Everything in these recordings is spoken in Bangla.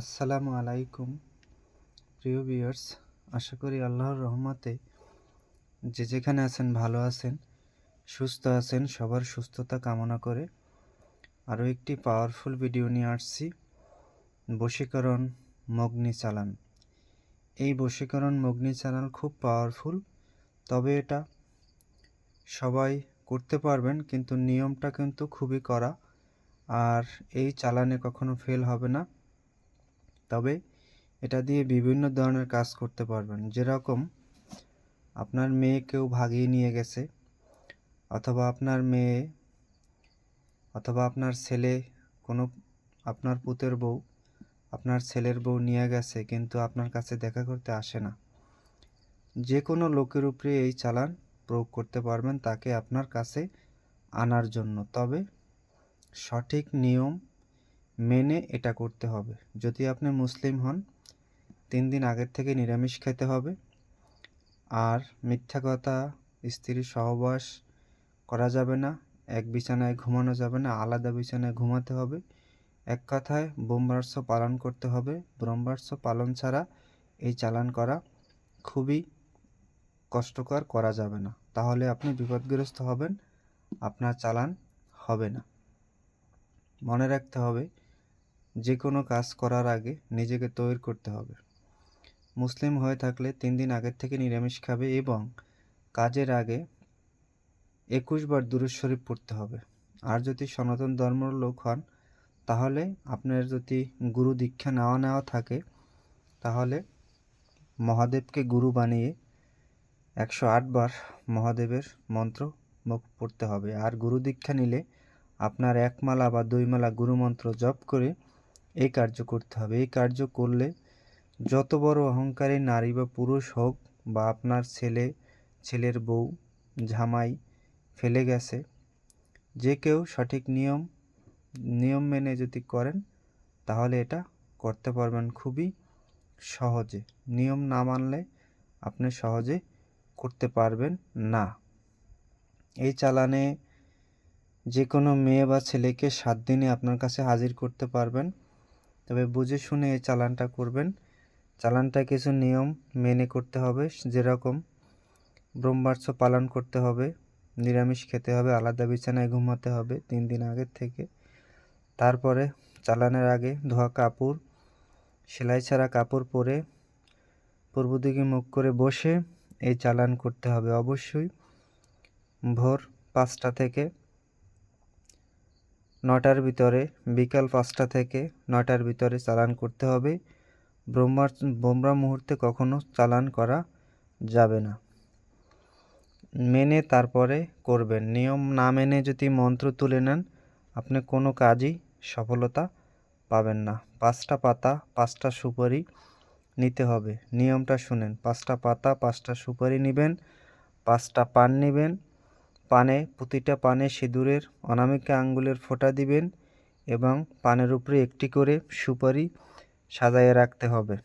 আসসালামু আলাইকুম। প্রিয় ভিউয়ার্স, আশা করি আল্লাহর রহমতে যে যেখানে আছেন ভালো আছেন, সুস্থ আছেন, সবার সুস্থতা কামনা করে আরও একটি পাওয়ারফুল ভিডিও নিয়ে আসছি। বশীকরণ মগ্নি চালান। এই বশীকরণ মগ্নি চালান খুব পাওয়ারফুল তবে এটা সবাই করতে পারবেন, কিন্তু নিয়মটা কিন্তু খুবই করা আর এই চালানে কখনো ফেল হবে না। তবে এটা দিয়ে বিভিন্ন ধরনের কাজ করতে পারবেন। যেরকম আপনার মেয়ে কেউ ভাগিয়ে নিয়ে গেছে, অথবা আপনার মেয়ে অথবা আপনার ছেলে, কোনো আপনার পুতের বউ, আপনার ছেলের বউ নিয়ে গেছে কিন্তু আপনার কাছে দেখা করতে আসে না। যে কোনো লোকের উপরে এই চালান প্রয়োগ করতে পারবেন, তাকে আপনার কাছে আনার জন্য। তবে সঠিক নিয়ম মেনে এটা করতে হবে। যদি আপনি মুসলিম হন, তিন দিন আগের থেকে নিরামিষ খেতে হবে। আর মিথ্যা কথা, স্ত্রীর সহবাস করা যাবে না, এক বিছানায় ঘুমানো যাবে না, আলাদা বিছানায় ঘুমাতে হবে। এক কথায় ব্রহ্মার্স পালন করতে হবে। ব্রহ্মার্স পালন ছাড়া এই চালান করা খুবই কষ্টকর করা যাবে না। তাহলে আপনি বিপদগ্রস্ত হবেন, আপনার চালান হবে না। মনে রাখতে হবে যে কোনো কাজ করার আগে নিজেকে তৈরি করতে হবে। মুসলিম হয়ে থাকলে তিন দিন আগের থেকে নিরামিষ খাবে এবং কাজের আগে একুশ বার দুরুদ শরীফ পড়তে হবে। আর যদি সনাতন ধর্মের লোক হন, তাহলে আপনার যদি গুরু দীক্ষা নেওয়া নেওয়া থাকে, তাহলে মহাদেবকে গুরু বানিয়ে একশো বার মহাদেবের মন্ত্র মুখ পড়তে হবে। আর গুরু দীক্ষা নিলে আপনার এক মালা বা দুই মালা গুরুমন্ত্র জপ করে এই কার্য করতে হবে। এই কার্য করলে যত বড় অহংকারী নারী বা পুরুষ হোক বা আপনার ছেলে, ছেলের বউ, জামাই ফেলে গেছে, যে কেউ সঠিক নিয়ম নিয়ম মেনে যদি করেন, তাহলে এটা করতে পারবেন খুবই সহজে। নিয়ম না মানলে আপনি সহজে করতে পারবেন না। এই চালানে যে কোনো মেয়ে বা ছেলেকে সাত দিনে আপনার কাছে হাজির করতে পারবেন। তবে বুঝে শুনে চালানটা করবেন। চালানটা কিছু নিয়ম মেনে করতে হবে, যেরকম ব্রহ্মার্স পালন করতে হবে, নিরামিষ খেতে হবে, আলাদা বিছানায় ঘুমাতে হবে তিন দিন আগের থেকে। তারপরে চালানের আগে ধোয়া কাপড়, সেলাই ছাড়া কাপড় পরে পূর্ব দিকে মুখ করে বসে এই চালান করতে হবে। অবশ্যই ভোর পাঁচটা থেকে নটার ভিতরে, বিকাল পাঁচটা থেকে নটার ভিতরে চালান করতে হবে। ব্রহ্মার, ব্রহ্মা মুহূর্তে কখনো চালান করা যাবে না। মেনে তারপরে করবেন। নিয়ম না মেনে যদি মন্ত্র তুলে নেন, আপনি কোনো কাজই সফলতা পাবেন না। পাঁচটা পাতা, পাঁচটা সুপারি নিতে হবে। নিয়মটা শুনেন। পাঁচটা পাতা, পাঁচটা সুপারি নেবেন, পাঁচটা পান নেবেন পানে, প্রতিটা পানে সিঁদুরের অনামিকা আঙ্গুলের ফোঁটা দিবেন এবং পানের উপরে একটি করে সুপারি সাজাইয়ে রাখতে হবে।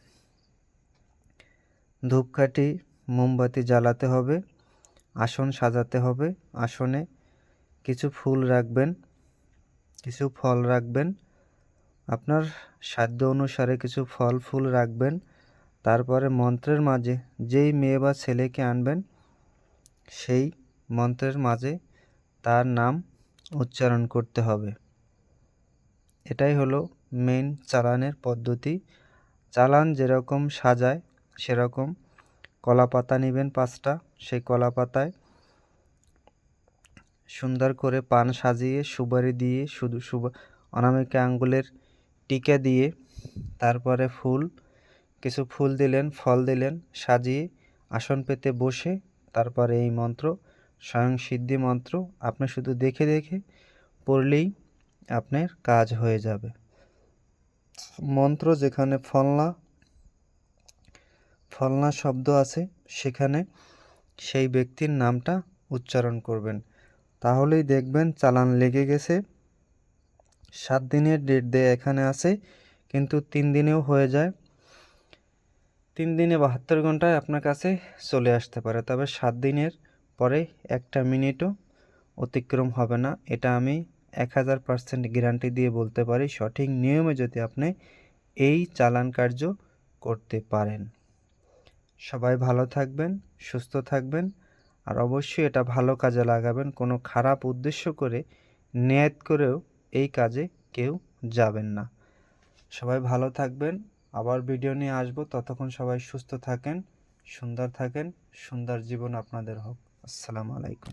ধূপকাঠি, মোমবাতি জ্বালাতে হবে, আসন সাজাতে হবে, আসনে কিছু ফুল রাখবেন, কিছু ফল রাখবেন, আপনার সাধ্য অনুসারে কিছু ফল ফুল রাখবেন, তারপরে মন্ত্রের মাঝে যেই মেয়ে বা ছেলেকে আনবেন, সেই মন্ত্রের মাঝে তার নাম উচ্চারণ করতে হবে। এটাই হলো মেন চালানের পদ্ধতি। চালান যেরকম সাজায়, সেরকম কলা পাতা নেবেন পাঁচটা। সেই কলা পাতায় সুন্দর করে পান সাজিয়ে সুবারি দিয়ে, শুধু সুবা অনামিকা আঙ্গুলের টিকা দিয়ে, তারপরে ফুল, কিছু ফুল দিলেন, ফল দিলেন, সাজিয়ে আসন পেতে বসে, তারপরে এই মন্ত্র স্বয়ং সিদ্ধি মন্ত্র আপনি শুধু দেখে দেখে পড়লেই আপনার কাজ হয়ে যাবে। মন্ত্র যেখানে ফলনা ফলনা শব্দ আছে, সেখানে সেই ব্যক্তির নামটা উচ্চারণ করবেন। তাহলেই দেখবেন চালান লেগে গেছে। সাত দিনের ডেট দেয় এখানে আছে, কিন্তু তিন দিনেও হয়ে যায়। তিন দিনে বাহাত্তর ঘন্টায় আপনার কাছে চলে আসতে পারে, তবে সাত দিনের পরে একটা মিনিটও অতিক্রম হবে না। এটা আমি এক হাজার পার্সেন্ট গ্যারান্টি দিয়ে বলতে পারি। সঠিক নিয়মে যদি আপনি এই চালান কার্য করতে পারেন। সবাই ভালো থাকবেন, সুস্থ থাকবেন আর অবশ্যই এটা ভালো কাজে লাগাবেন। কোনো খারাপ উদ্দেশ্য করে, নেয়াত করেও এই কাজে কেউ যাবেন না। সবাই ভালো থাকবেন। আবার ভিডিও নিয়ে আসব। ততক্ষণ সবাই সুস্থ থাকেন, সুন্দর থাকেন। সুন্দর জীবন আপনাদের হোক। আসসালামু আলাইকুম।